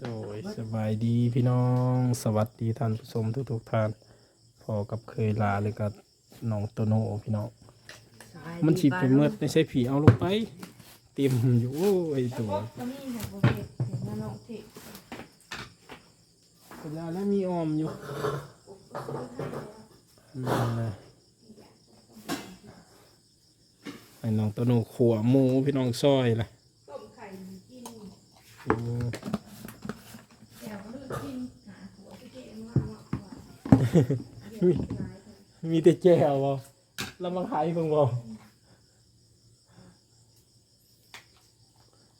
โดยสบายดีพี่น้องสวัสดีท่านผู้ชมทุกทุกๆท่านพอกับเคยลาเลยกับน้องโตโนพี่น้องมันฉีบไปเมื่อไม่ใช่ผีเอาลงไป เต็มอยู่โอ้ยตัวก็มีค่ะโปรเจกต์เห็นมาน้องที่เวลาแล้วมีออมอยู่นั่นนะไอ้น้องโตโนขัวหมูพี่น้องซอยล่ะ ต้มไข่กิน โอ้ แก้วลื่นกินหาหัวไปเจ๊มากมากก ว่ามีแต่แจ่วบ่แล้วมาขายเพิ่งบ่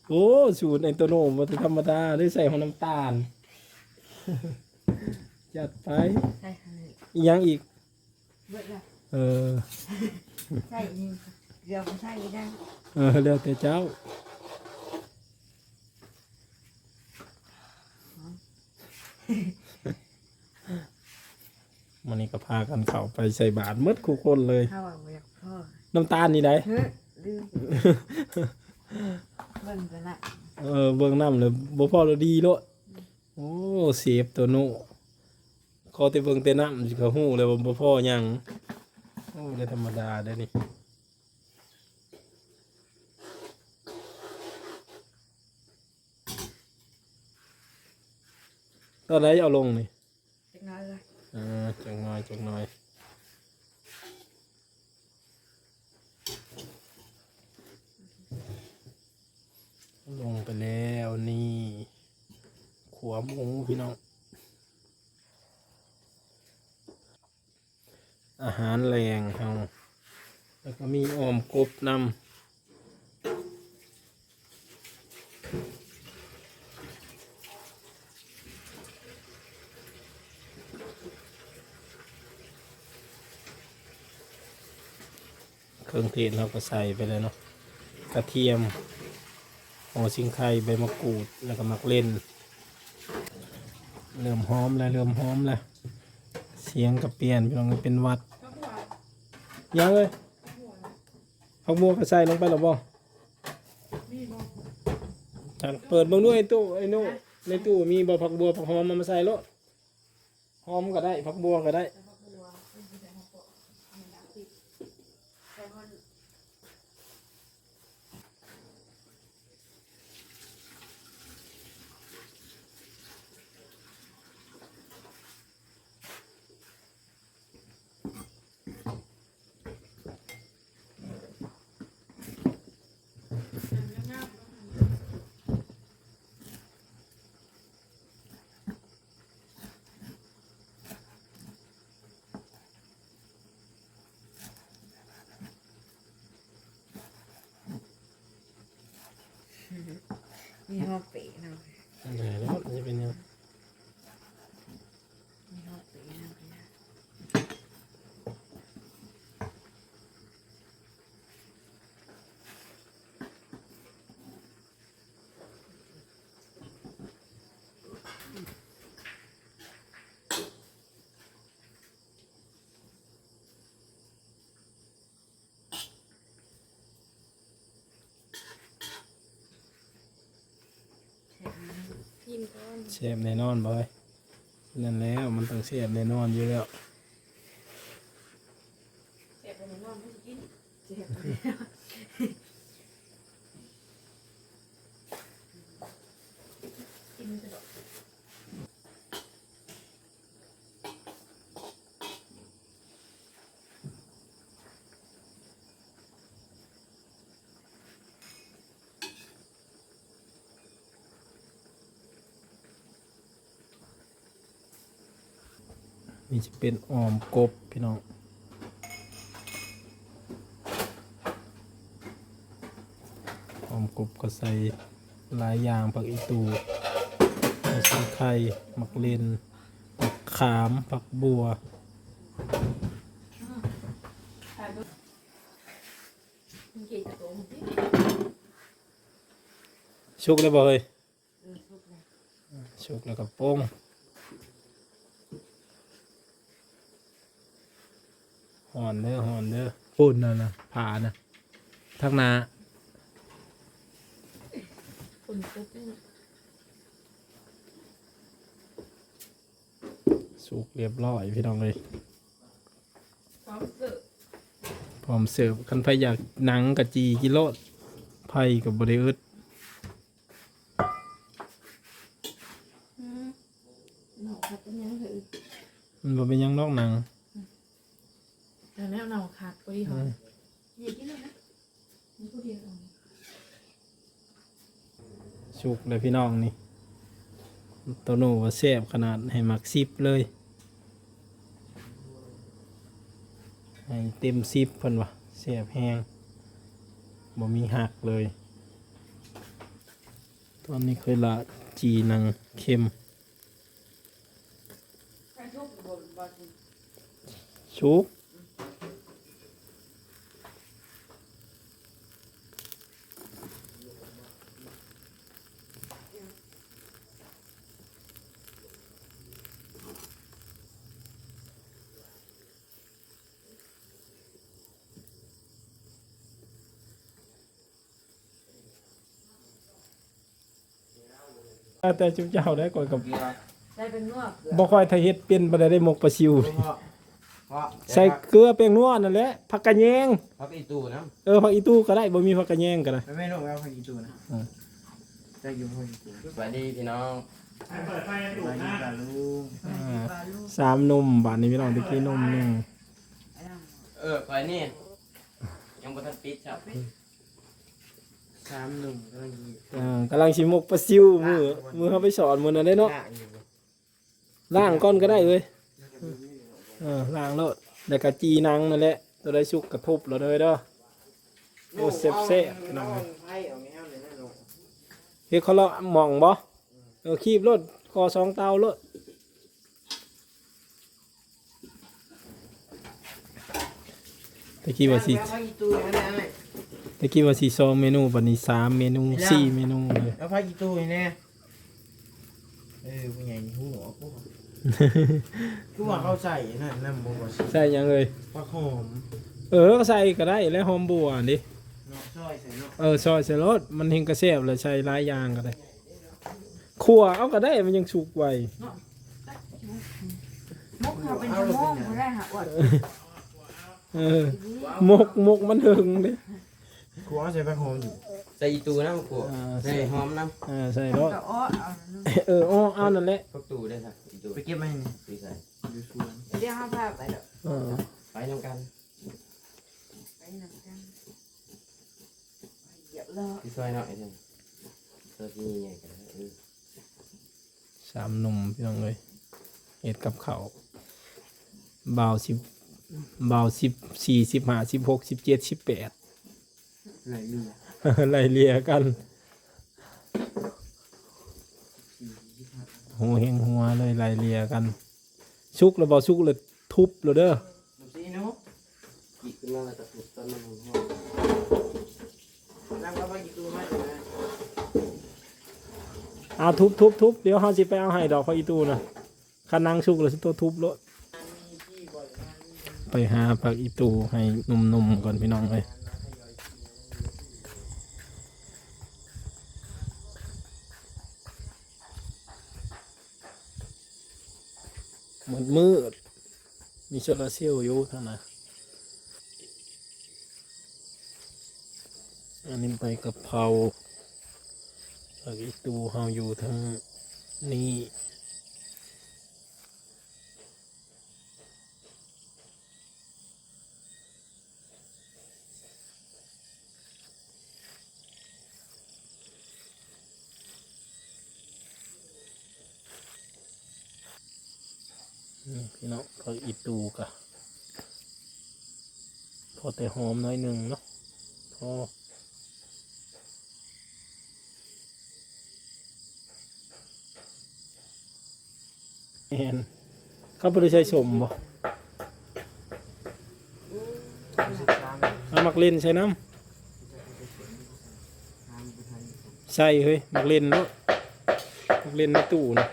โอ้ สูตรไอ้โตโนมันธรรมดาได้ใส่ของน้ำตาล จัดไปใช่ค่ะอีกอยังอีก เบิดละเออ ใช่นี่เกือบใช่ได้เออแล้วแต่เจ้า มันนี้ก็พากันเข้าไปใส่บาตรหมดคู่คนเลย ข้าวอยากพ่อน้ำตาลนี่ได้ เฮ้ยลืมเบิ่งไปละเออเบิ่งน้ำเลยบ่พอเราดีโลดโอ้เสียบตัวโน่ขอแต่เบิ่งแต่น้ำสิก็ฮู้เลยว่าบ่พอหยังโอ้ได้ธรรมดาได้อนี่ตอนไหนเอาลงนี่เล็กน้ อ่าจังน้อยจังน้อยลงไปแล้วนี่ขวหมูพี่น้อง อาหารแรงเฮาแล้วก็มีออมกบนำ เครื่องเทศเราก็ใส่ไปเลยเนาะกระเทียมหัวชิงไข่ใบมะกรูดแล้วก็มักเล่นเริ่มหอมแล้วเริ่มหอมแล้วเสียงก็เปลี่ยนพี่น้องเป็นวัดยังเลยผักบัวก็ใส่ลงไปหรอบ่จันเปิดบิ่งด้วยไอ้ตู้ไอ้นู่ในตู้มีบ่ผักบัวผักหอมมามาใส่โลดหอมก็ได้ผักบัวก็ได้ มีห้องเป๋เนาะ อันไหนแล้วมันจะเป็นยังมีห้องเป๋นะ พิ เสียบแน่นอนบอยนั่นแล้วมันต้องเสียบแน่นอนอยู่แล้วเสียบแน่นอนไม่กินเสียบ นี่จะเป็นออมกบพี่น้องออมกบก็ใส่หลายอย่างผักอีตูผักชีไข่มักเลนผักขามผักบัวมันกินกับตัวมันที่ชุกเลยบ่เฮ้ยเออสุกเลยชุกแล้วก็โป้ง หอนเด้อหอนเด้อปุ่นน่ะนะผ่านะทักนาคนปุ๊บนี่สุกเรียบร้อยพี่น้องเลยพร้อมเสิร์ฟพร้อมเสิร์ฟคันไฟอยากหนังกับจีกิโลดไผ่กับบริอึดอืมหนอกขาดเป็นยังไงมันบ่เป็นหยังนอกหนัง แต่แนวหนอกขาดก็ดีหอมอย่ากินเลยนะนี่ผู้เดียวเอาสุกเลยพี่น้องนี่ตัวโน้ว่าแซ่บขนาดให้มักซิบเลย ให้เต็มซิบเพิ่นวะแซ่บแห้งบ่มีหักเลย ตอนนี้เคยละจีนังเค็มใครทุก อลชุกแต่จุ๊บเจ้าได้ก่อนกับได้เป็นนวดบ่ค่อยถ้าเฮ็ดเป็นบ่ได้ได้หมกปลาซิวเพราะเพราะใส่เกลือแป้งนัวนั่นแหละผักกะแยงพักอีตูนะเออผักอีตู้ก็ได้บ่มีผักกะแยงก็ได้ไม่ไม่รู้ว่าพักอีตูนะอืมจะอยู่พักอีตูสวัสดีพี่น้องไปดีกับลุงอ่าสามนมบาดนี้พี่น้องตะกี้นมหนึงเออคอยนี่ยังบ่ทันปิดครับ สามหนุ่มก็ดีอ่ากำลังสิหมกปลาซิวมือมือเฮาไปสอนมื้อนั้นได้เนาะด่างอยู่ล้างก่อนก็ได้เว้ยเออล้างแล้วแล้วก็จีหนังนั่นแหละตัวได้สุกกระทุบแล้วเด้อเด้อ โอ้เซ่บๆพี่น้องไพ่เอาแมวเลยนะลุงเฮ็ดเขาเลาะหม่องบ่เออคีบรถคอสองเตารถตะกี้ว่าสิพักอีตูนะเนี่ย ตะกี้ว่าสิสองเมนูบัดนี้สามเมนูสี่เมนูเลยแล้วพักอีตูเนี่ยเออผู้ใหญ่หัวกูกูว่าเขาใส่นั่นน้ำมันใส่หยังเลยผักหอม เออก็ใส่ก็ได้แล้วหอมบัวดิเนาะซอยใส่เนาะเออซอยใส่รสมันเฮงกระแซบเลยใส่หลายอย่างก็ได้ขั่วเอาก็ได้มันยังสุกไวมุกเขาเป็นชั่วโมงเขาได้หาอวดเออมกมกมันถึงดิ กูเอาใส่ผักหอมอยู่ใส่อีตูน้ำขวดอ่าใส่หอมน้เออใส่รสก็อ้อเอาเอออ้อเอานั่นแหละำพักตูได้ครับอีตูไปเก็บมาให้นี่ตีใส่อยู่สวนเดี๋ยวห้าพาไปเด้อเออไปน้ำกันไปนำกันเหยียบเลยที่ซอยหน่อยเถอะซอยที่ใหญ่กันเออสามหนุ่มพี่น้องเลยเห็ดกับเขาวบ่าวสิบบ่าวสิบสี่สิบห้าสิบหกสิบเจ็ดสิบแปด ไหลเรือไล่เลี่ยกันหัวเฮงหัวเลยไล่เลี่ยกัน ชุกแล้วบ่ชุกเลยทุบเลยเด้อดูสิเนาะอีกขึ้นมาแล้วตะกุดต้นมันหอมนั่งกับพักอีตูมาดูนะเอาทุบทุบทุบเดี๋ยวเฮาสิไปเอาให้ดอกพระอีตู้นะคันนางชุกเลยสิตัวทุบรถไปหาผักอีตู้ให้หนุ่มๆก่อนพี่น้องเลย มืด มีโซลาร์เซลล์อยู่ทางนั้นอันนี้ไปกับเพราอีกอีตูเฮาอยู่ทางนี้ พี่น้องผักอีตูกะพอแต่หอมน้อยหนึ่งเนาะพอเห็นเขาไม่ได้ใช้สมบ่สิมเอามักเล่นใช้น้สามไปทางำใช่เฮ้ยมักเล่นแล้วมักเล่นในตู้นะ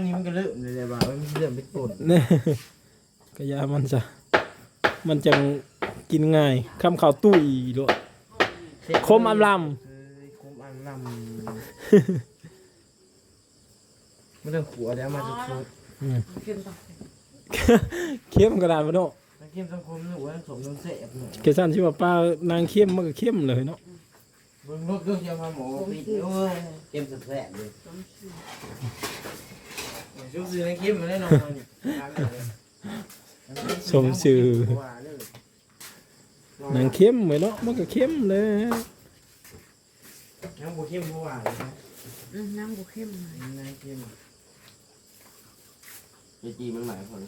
วันนี้มันก็เริ่มเลยแหละว่ามันเริ่มเป็นต้นเนี่ยกระยามันจะมันจะกินง่ายคำข่าวตุ้ยด้วยคมอำลำเอ้ยคมอำลำไม่ต้องขัวแล้วมาสุดอืมเข้มต่อเข้มกระดานบ่เนาะๆน้ำเข้มสังคมหนูว่าสมน้ำเสพหนู เกซันที่ว่าป้านางเข้มมันก็เข้มเลยเนาะ เบิ่งรถเรื่องยาพาหมอปิดโอ้ยเกมสุดแสบเลยต้มขี้ชุบซื้อน้ำเข้มมาได้นอนนี่สมชื่อนางเข้มเหมือนเนาะมันก็เข้มเลยน้ำบัวเข้มบัวหวานเลยนะอืมน้ำบุเข้มหน่อยน้ำเข้มเจจีมันหมายผล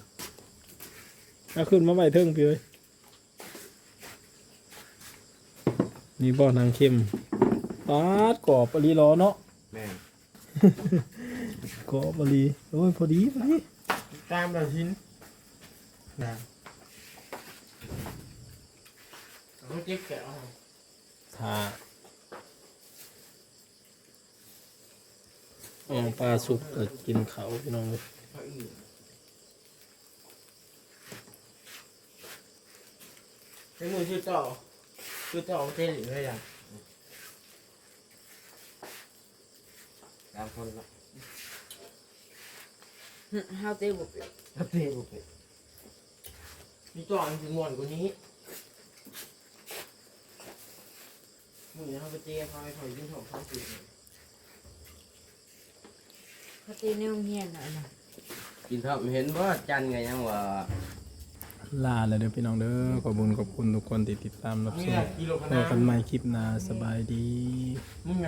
เอาขึ้นมาไว้เทิงพี่เอ้ย นี่บ่นางเข้มปาดกรอบปลีรอเนาะแม่นกรอบปลีโอ้ยพอดีพอดีตามแบบชิ้นนะเขาเจ็บแกะเอาถ้าเอาปลาสุกก็กินเขาพี่น้องเลยเอาอีกใช้มือชื่อต่อ ชื่อต่อเต้นหรืออะไรอย่างตามคนละอืมห้าวเต้บุกเอาเต้นบุกไปมีต่ออันถึงหมอนกว่านี้มือเขาไปเจ๊เขาไปถอยยิ่งถอดเข้าสิเขาตีในโรงเรียนหน่อยนะกินข้าวเห็นว่าจันไงยังว่า ลาเลยเด้อพี่น้องเด้อขอบคุณขอบคุณทุกคนที่ติดตามรับนี่ชแหมละกิโลขพนาบดกันใหม่คลิปหน้าสบายดีมึง